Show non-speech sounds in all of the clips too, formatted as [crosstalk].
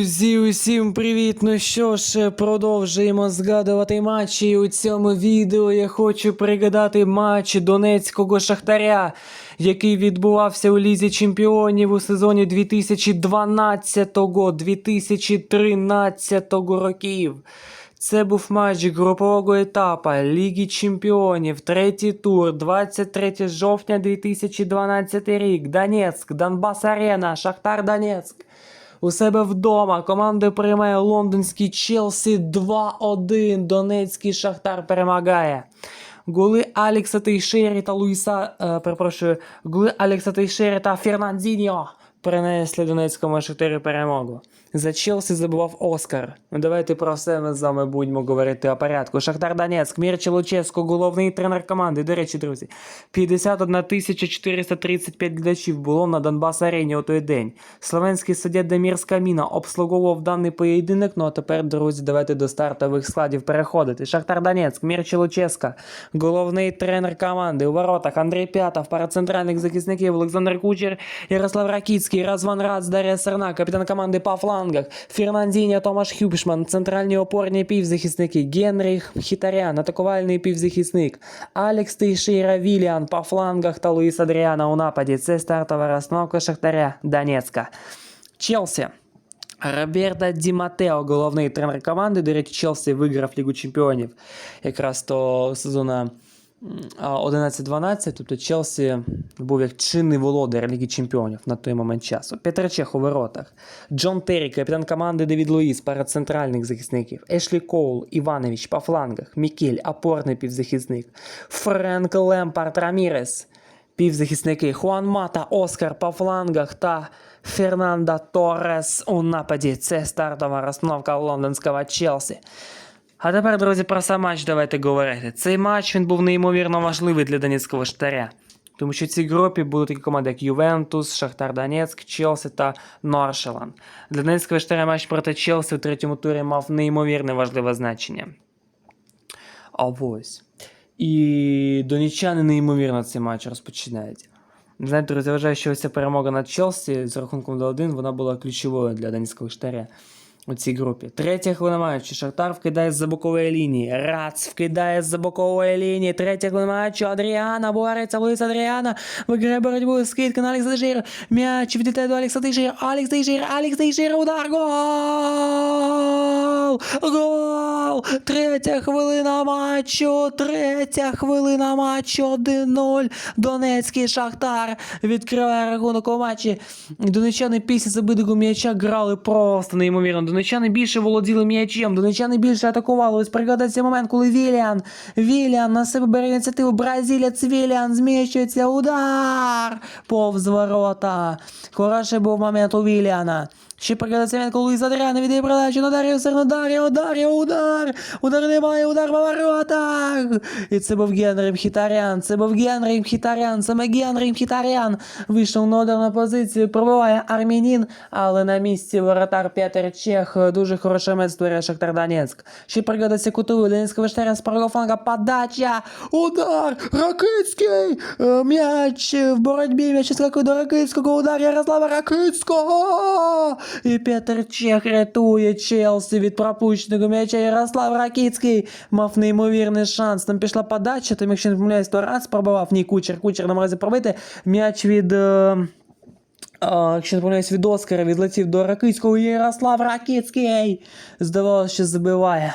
Друзі, усім привіт! Ну що ж, продовжуємо згадувати матчі. У цьому відео я хочу пригадати матч Донецького Шахтаря, який відбувався у Лізі Чемпіонів у сезоні 2012-2013 років. Це був матч групового етапа Ліги Чемпіонів, третій тур, 23 жовтня 2012 рік. Донецьк, Донбас Арена, Шахтар Донецьк. У себе вдома команда приймає лондонський Челсі 2-1. Донецький Шахтар перемагає. Голи Алекса Тейшері та Луїса, е, перепрошую, голи Алекса Тейшері та Фернандіньо принесли Донецькому Шахтарі перемогу. За Челсі забував Оскар. Ну давайте про все ми з вами будемо говорити о порядку. Шахтар Донецьк, Мірча Луческо, головний тренер команди. До речі, друзі, 51 435 глядачів було на Донбас Арені у той день. Словенський суддя Демір Скаміна обслуговував даний поєдинок. Ну а тепер, друзі, давайте до стартових складів переходити. Шахтар Донецьк, Мірча Луческо, головний тренер команди. У воротах Андрій П'ятов, пара центральних захисників Олександр Кучер, Ярослав Ракіцький, Разван Рац, Дар'я Серна, капітан команди по флангах, Фернандіньо, Томаш Хюбшман, центральні опорні півзахисники, Генріх Хітарян, атакувальний півзахисник, Алекс Тейшейра Віліан по флангах та Луїс Адріана у нападі. Це стартова розстановка Шахтаря Донецька. Челсі. Роберто Ді Матео, головний тренер команди. До речі, Челсі виграв Лігу Чемпіонів якраз того сезону м, а, 11-12. Тобто Челсі був як чинний володар Ліги Чемпіонів на той момент часу. Петр Чех у воротах. Джон Террі, капітан команди Девід Луїс, пара центральних захисників. Ешлі Коул, Іванович по флангах. Мікель, опорний півзахисник. Френк Лемпард Рамірес. Півзахисники Хуан Мата, Оскар по флангах та Фернандо Торрес у нападі. Це стартова розстановка лондонського Челсі. А тепер, друзі, про сам матч давайте говорити. Цей матч він був неймовірно важливий для Донецького Штаря. Тому що в цій групі були такі команди, як Ювентус, Шахтар Донецьк, Челсі та Норшеланд. Для Донецького Штаря матч проти Челсі в третьому турі мав неймовірне важливе значення. А ось. І донічани неймовірно цей матч розпочинають. Знаєте, друзі, вважаю, що ця перемога над Челсі з рахунком 2-1 вона була ключовою для Донецького штаря у цій групі. Третя хвилина матчу. Шахтар вкидає з-за бокової лінії. Рац вкидає з-за бокової лінії. Третя хвилина матчу. Адріана бореться. Луїс Адріана виграє боротьбу. Скидка на Алекса Тейшера. М'яч відлітає до Алекса Тейшера. Алекс Тейшера. Алекс Тейшера. Удар. Гол! Гол! Третя хвилина матчу. Третя хвилина матчу. 1-0. Донецький Шахтар відкриває рахунок у матчі. Донечани після забитого м'яча грали просто неймовірно. Донечани більше володіли м'ячем, донечани більше атакували. Ось пригадайте цей момент, коли Віліан, Віліан на себе бере ініціативу. Бразилець Віліан зміщується. Удар! Повз ворота. Хороший був момент у Віліана. Ще коли Луїс Адріана віддає передачу на Даріо Серна. Даріо, Даріо, удар! Удар немає, удар по воротах! І це був Генрі Мхітарян, це був Генрі Мхітарян, саме Генрі Мхітарян вийшов на удар на позицію, пробиває армянин, але на місці воротар Петер Чех, дуже хороше мець створює Шахтар Донецьк. Ще пригадується кутову Донецького штаря з правого фланга, подача, удар, Ракицький, Е, м'яч в боротьбі, м'яч скакує до Ракицького, удар Ярослава Ракицького! І Петер Чех рятує Челсі від пропущеного м'яча. Ярослав Ракицький мав неймовірний шанс. Там пішла подача, там, якщо не помиляюсь, то раз пробивав, ні, кучер, кучер намагається пробити. М'яч від. е, якщо не помиляюсь, від Оскара відлетів до Ракицького. Ярослав Ракицький! Здавалося, що забиває.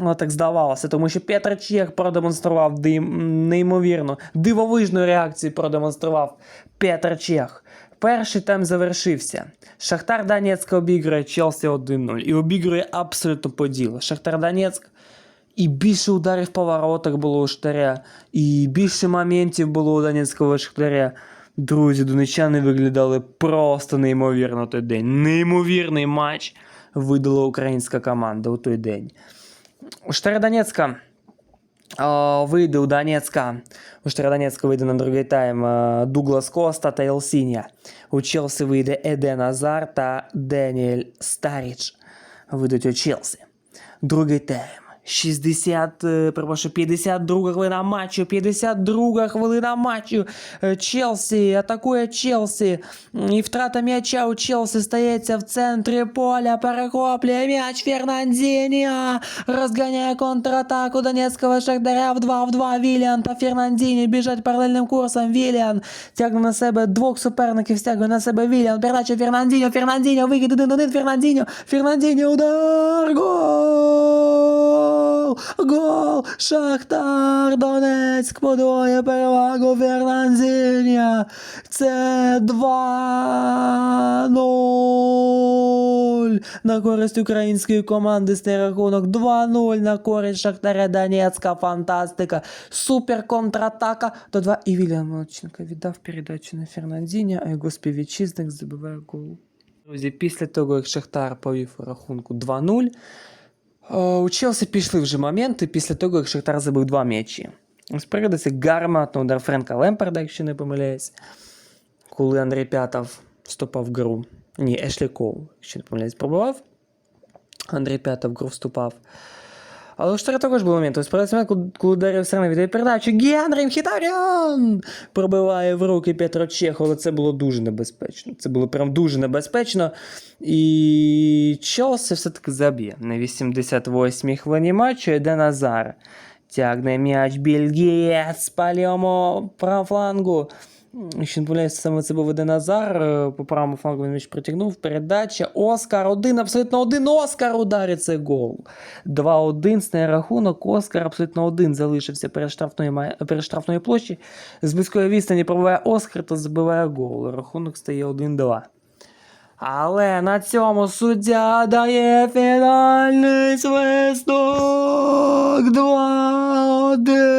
Ну, так здавалося, тому що Петр Чех продемонстрував дим, неймовірну, дивовижну реакцію продемонстрував Петр Чех. Перший тайм завершився. Шахтар Донецьк обіграє Челсі 1-0 і обігрує абсолютно по ділу. Шахтар Донецьк і більше ударів по воротах було у Штаря, і більше моментів було у Донецького Шахтаря. Друзі, донечани виглядали просто неймовірно той день. Неймовірний матч видала українська команда у той день. У Донецька а, вийде у Донецка, У Штаря Донецька вийде на другий тайм Дуглас Коста та Елсінія. У Челсі вийде Еден Азар та Деніель Старіч. У Челсі. Другий тайм. 60, е, перепрошую, 52 хвилина матчу, 52 хвилина матчу. Е, Челсі атакує Челсі. М, І втрата м'яча у Челсі стається в центрі поля. Перехоплює м'яч Фернандіньо. Розганяє контратаку Донецького Шахтаря в 2 в 2. Віліан та Фернандіньо біжать паралельним курсом. Віліан тягне на себе двох суперників, стягує на себе Віліан. Передача Фернандіньо. Фернандіньо вихід 1-1. Фернандіньо. Фернандіньо удар. Гол! Гол! Шахтар Донецьк подвоє перевагу Фернандіньо. Це 2-0 на користь української команди з рахунок 2-0 на користь Шахтаря Донецька. Фантастика. Супер контратака. До 2 і Вільям Молодченко віддав передачу на Фернандіньо, а його співвітчизник забиває гол. Друзі, після того, як Шахтар повів рахунку 2-0, е, у Челсі пішли вже моменти після того, як Шахтар забив два м'ячі. Спереду це гарматний удар Френка Лемперда, якщо не помиляюсь, коли Андрій П'ятов вступав в гру. Ні, Ешлі Коул, якщо не помиляюсь, пробував. Андрій П'ятов в гру вступав. Але у Штара також був момент. Ось перед коли- ударив саме віддає передачу. Генрі Мхітарян пробиває в руки Петро Чехов, але це було дуже небезпечно. Це було прям дуже небезпечно. І Челсі все-таки заб'є. На 88-й хвилині матчу йде Назар. Тягне м'яч бельгієць по лівому правому флангу. Якщо не помиляюсь, саме це був іде Назар. е, По правому флангу він м'яч притягнув. Передача. Оскар один, абсолютно один. Оскар ударить цей гол. 2-1 стає рахунок. Оскар абсолютно один залишився перед штрафною, перед штрафною площі. З близької відстані пробиває Оскар та забиває гол. Рахунок стає 1-2. Але на цьому суддя дає фінальний свисток 2-1.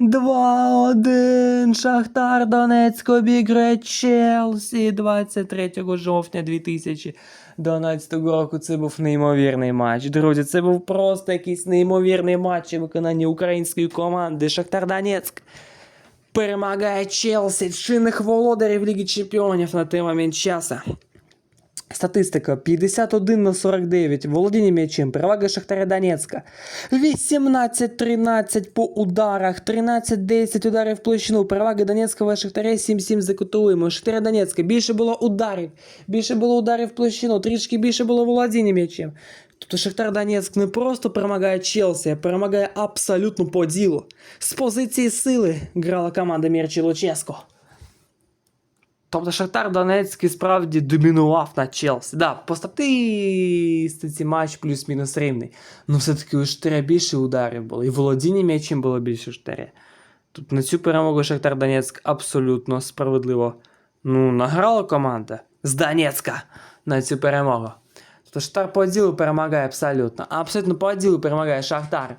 2-1. Шахтар Донецьк обіграє Челсі 23 жовтня 2012 року. Це був неймовірний матч. Друзі, це був просто якийсь неймовірний матч у виконанні української команди Шахтар Донецьк перемагає Челсі, чинних володарів Ліги Чемпіонів на той момент часу. Статистика 51 на 49. Володіння м'ячем. Перевага Шахтаря Донецька. 18-13 по ударах. 13-10 ударів в площину. Перевага Донецького Шахтаря 7-7 за кутовими. Шахтаря Донецька більше було ударів. Більше було ударів в площину. Трішки більше було володіння м'ячем. Тобто Шахтар Донецьк не просто перемагає Челсі, а перемагає абсолютно по ділу. З позиції сили грала команда Мірчі Луческо. Тобто Шахтар Донецький справді домінував на Челсі. Да, по матч плюс-мінус рівний. Ну все-таки у Штаря більше ударів було. І володіння м'ячем було більше Штаря. Тут на цю перемогу Шахтар Донецьк абсолютно справедливо ну, награла команда з Донецька на цю перемогу. Тобто Шахтар по ділу перемагає абсолютно. Абсолютно по ділу перемагає Шахтар.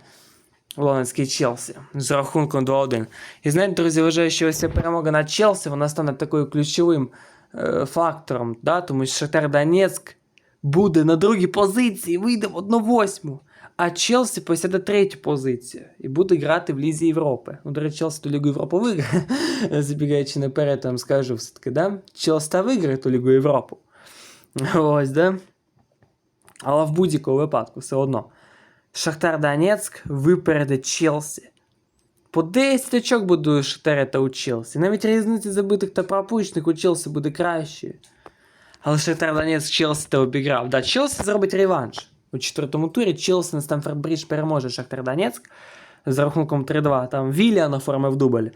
Лондонський Челсі з рахунком 2-1. І знаєте, друзі, вважаю, що ось ця перемога над Челсі вона стане такою ключовим е, фактором, да? тому що Шахтар Донецьк буде на другій позиції, вийде в 1-8. А Челсі посяде третю позицію і буде грати в Лізі Європи. Ну, до речі, Челсі ту Лігу Європи виграє. [laughs] Забігаючи наперед, там скажу все-таки, да? Челсі та виграє ту Лігу Європу. [laughs] Ось, да? Але в будь-якому випадку все одно. Шахтар Донецьк випередить Челсі. По 10 очок будує Шахтаря та у Челсі. Навіть різниця забитих та пропущених у Челсі буде кращою. Але Шахтар Донецьк Челсі та обіграв. Да, Челсі зробить реванш. У четвертому турі Челсі на Стамфорд Бридж переможе Шахтар Донецьк з рахунком 3-2. Там Віліан оформив дубль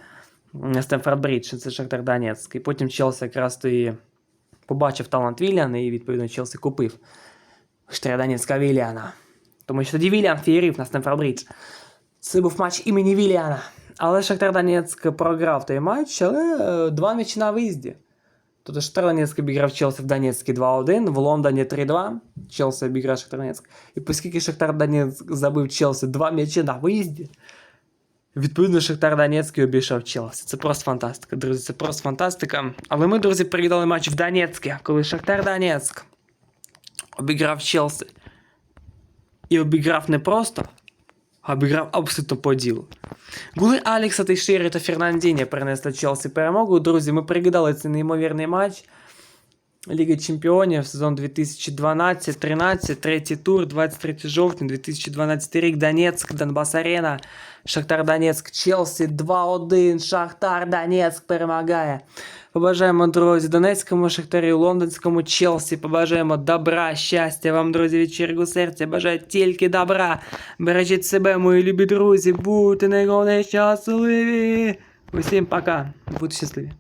на Стамфорд Бридж, це Шахтар Донецьк. І потім Челсі якраз і побачив талант Віліана і відповідно Челсі купив Шахтаря Донецька Віліана. Тому що тоді Віліан фієрів на Стемфорд Бридж. Це був матч імені Віліана. Але Шахтар Донецьк програв той матч, але е, два м'ячі на виїзді. Тобто Шахтар Донецьк обіграв Челсі в Донецькі 2-1, в Лондоні 3-2. Челсі обіграв Шахтар Донецьк. І оскільки Шахтар Донецьк забив Челсі два м'ячі на виїзді, відповідно Шахтар Донецький обійшов Челсі. Це просто фантастика, друзі, це просто фантастика. Але ми, друзі, перевідали матч в Донецьку, коли Шахтар Донецьк обіграв Челсі. І обіграв не просто, а обіграв абсолютно по ділу. Голи Алекса Тейшери та Фернандіні принесли Челсі перемогу. Друзі, ми пригадали цей неймовірний матч. Ліги Чемпіонів, сезон 2012-13, третій тур, 23 жовтня, 2012 рік, Донецьк, Донбас Арена, Шахтар Донецьк, Челсі 2-1, Шахтар Донецьк перемагає. Побажаємо, друзі, Донецькому Шахтарю, Лондонському Челсі, побажаємо добра, щастя вам, друзі, від щирого серця, бажаю тільки добра. Бережіть себе, мої любі друзі, будьте найголовніше щасливі. Усім пока, будьте щасливі.